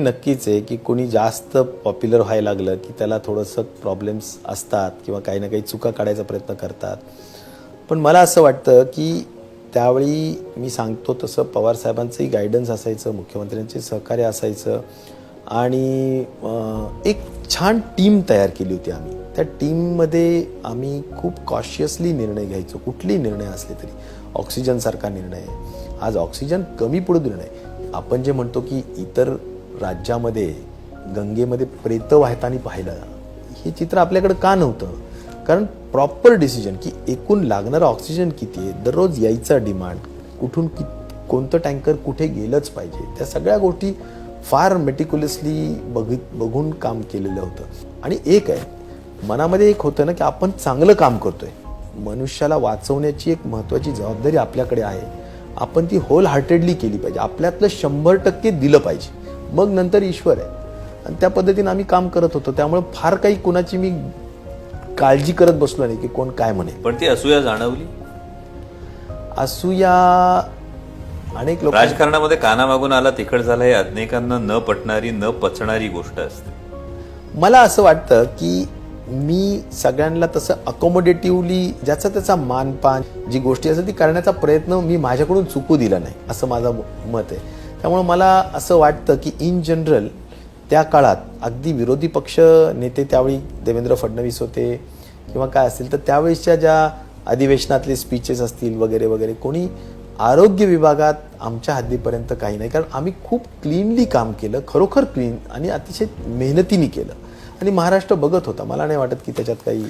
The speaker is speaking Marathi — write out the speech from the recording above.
नक्कीच आहे की कोणी जास्त पॉप्युलर व्हायला लागलं की त्याला थोडंसं प्रॉब्लेम्स असतात किंवा काही ना काही चुका काढायचा प्रयत्न करतात. पण मला असं वाटतं की त्यावेळी मी सांगतो तसं पवारसाहेबांचंही गायडन्स असायचं मुख्यमंत्र्यांचे सहकार्य असायचं आणि एक छान टीम तयार केली होती आम्ही. त्या टीममध्ये आम्ही खूप कॉशियसली निर्णय घ्यायचो. कुठलेही निर्णय असले तरी. ऑक्सिजनसारखा निर्णय आज ऑक्सिजन कमी पडू निर्णय आपण जे म्हणतो की इतर राज्यामध्ये गंगेमध्ये प्रेत वाहताना पाहिलं. हे चित्र आपल्याकडे का नव्हतं? कारण प्रॉपर डिसिजन की एकूण लागणारं ऑक्सिजन किती आहे? दररोज यायचा डिमांड कुठून कि कोणतं टँकर कुठे गेलंच पाहिजे? त्या सगळ्या गोष्टी फार मेटिक्युलसली बघित बघून काम केलेलं होतं. आणि एक आहे मनामध्ये एक होतं ना की आपण चांगलं काम करतोय. मनुष्याला वाचवण्याची एक महत्त्वाची जबाबदारी आपल्याकडे आहे. आपण ती होल हार्टेडली केली पाहिजे. आपल्यातलं शंभर टक्के दिलं पाहिजे. मग नंतर ईश्वर आहे. आणि त्या पद्धतीनं आम्ही काम करत होतो. त्यामुळे फार काही कुणाची मी काळजी करत बसलो नाही की कोण काय म्हणे. पण ती असूया जाणवली? असूया अनेक लोक राजकारणामध्ये कानामागून आला तिखट झाला हे अनेकांना न पटणारी न पचणारी गोष्ट असते. मला असं वाटतं की मी सगळ्यांना तसं अकोमोडेटिव्हली ज्याचा त्याचा मानपान जी गोष्टी असेल ती करण्याचा प्रयत्न मी माझ्याकडून चुकू दिला नाही असं माझं मत आहे. त्यामुळं मला असं वाटतं की इन जनरल त्या काळात अगदी विरोधी पक्ष नेते त्यावेळी देवेंद्र फडणवीस होते किंवा काय असतील तर त्यावेळेसच्या ज्या अधिवेशनातले स्पीचेस असतील वगैरे वगैरे कोणी आरोग्य विभागात आमच्या हद्दीपर्यंत काही नाही. कारण आम्ही खूप क्लीनली काम केलं खरोखर क्लीन आणि अतिशय मेहनतीने केलं. आणि महाराष्ट्र बघत होता. मला नाही वाटत की त्याच्यात काही